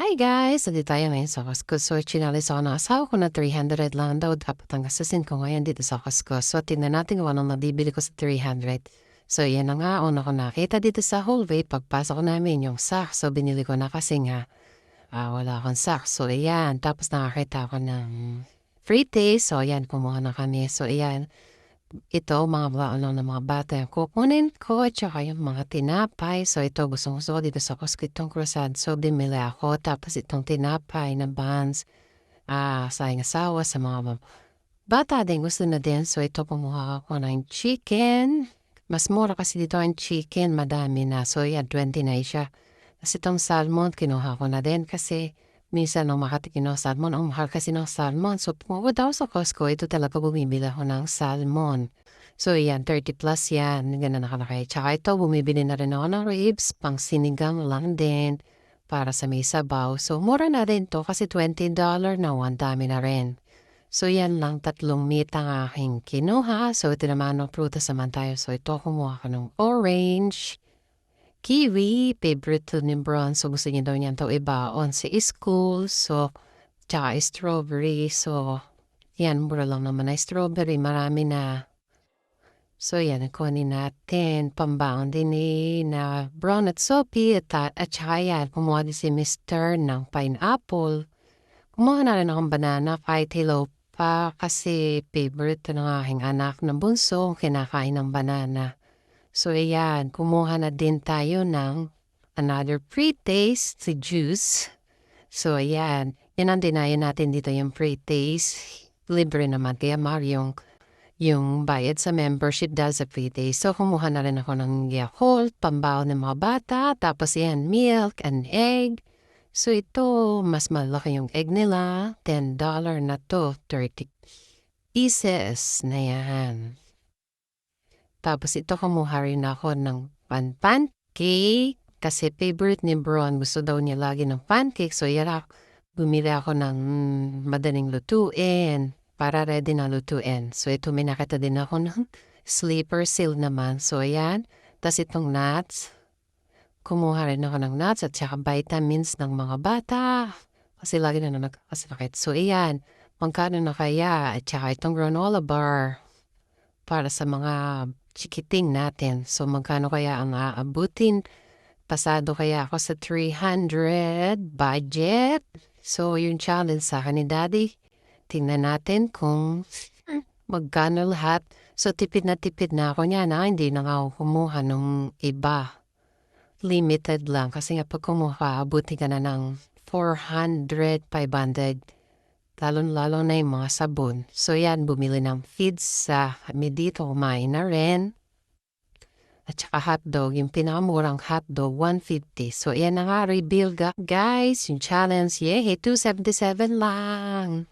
Hi guys! Nandito tayo ngayon sa Costco. So, chinalis ako ng asawa ko na 300 lang daw. Dapat ang gasasin ko ngayon dito sa Costco. So, tingnan natin kung anong nabibili ko sa 300. So, yan na nga. Una ko nakita dito sa hallway. Pagpasok ko namin yung sack. So, binili ko na kasi nga ah, wala akong sack. So, ayan. Tapos nakakita ako ng free taste. So, ayan. Kumuha na kami. So, ayan ito, mga ano ng mga bata yung kukunin ko, tsaka yung mga tinapay. So, ito, gusto gusto ko dito sa Costco itong croissant. So, bimili ako. Tapos itong tinapay na buns, ah, sa aking asawa, sa mga bata din gusto na din. So, ito, kumuha ako ng chicken. Mas mura kasi dito ang chicken, madami na. So, yan, 20 na siya. Tapos itong salmon, kinuha ko na din kasi minsan nung makatikin ng salmon, ang mahal kasi ng salmon. So, pumunta daw sa Costco, ito talaga bumibili ako ng salmon. So, yan, 30 plus yan. Ganun nakalakay. Tsaka ito, bumibili na rin ako ng ribs, pang sinigang lang din, para sa may sabaw. So, mura na rin to kasi $20 na, one dami na rin. So, yan lang, tatlong meat ang aking kinuha. So, ito naman ng prutas naman tayo. So, ito, kumuha ko ng orange, kiwi, favorite to ni Bron. So, gusto niya daw niyan to ibaon sa school. So, tsaka strawberry. So, yan, mura lang naman na strawberry. Marami na. So, yan, kunin natin. Pambaon din ni na Brown at Sophie. At, at tsaka yan, kumuha din si Mr. ng pineapple. Kumuha na rin akong banana kahit hello pa kasi favorite ng aking anak na bunso kinakain ng banana. So, ayan, kumuha na din tayo ng another pre-taste, si juice. So, ayan, yan ang dinayan natin dito yung pre-taste. Libre naman, kaya mar yung, yung bayad sa membership dahil sa pre-taste. So, kumuha na rin ako ng Yakult, pambaw ng mga bata, tapos yan, milk and egg. So, ito, mas malaki yung egg nila. $10 na to, 30 pieces na yan. Tapos ito kumuha rin ako ng pan pancake kasi favorite ni Bron. Gusto daw niya lagi ng pancake. So yan bumili ako ng madaling lutuin para ready na lutuin. So ito may nakita din ako ng sleeper seal naman. So ayan. Tapos itong nuts. Kumuha rin ako ng nuts at saka vitamins ng mga bata. Kasi lagi na nagkakasakit. So ayan. Magkano na kaya? At saka itong granola bar para sa mga chikiting natin. So, magkano kaya ang aabutin? Pasado kaya ako sa 300 budget? So, yung challenge sa akin ni Daddy. Tingnan natin kung magkano lahat. So, tipid na tipid na ako niya na hindi na ako kumuha ng iba. Limited lang. Kasi nga pag kumuha, abuti ka na ng 400, 500 Lalo-lalo na yung mga sabon. So yan, bumili ng feeds sa kami dito, na rin. At saka hotdog, yung pinakamurang hotdog, 150. So yan na nga, rebuild guys, yung challenge, yay, 277 lang.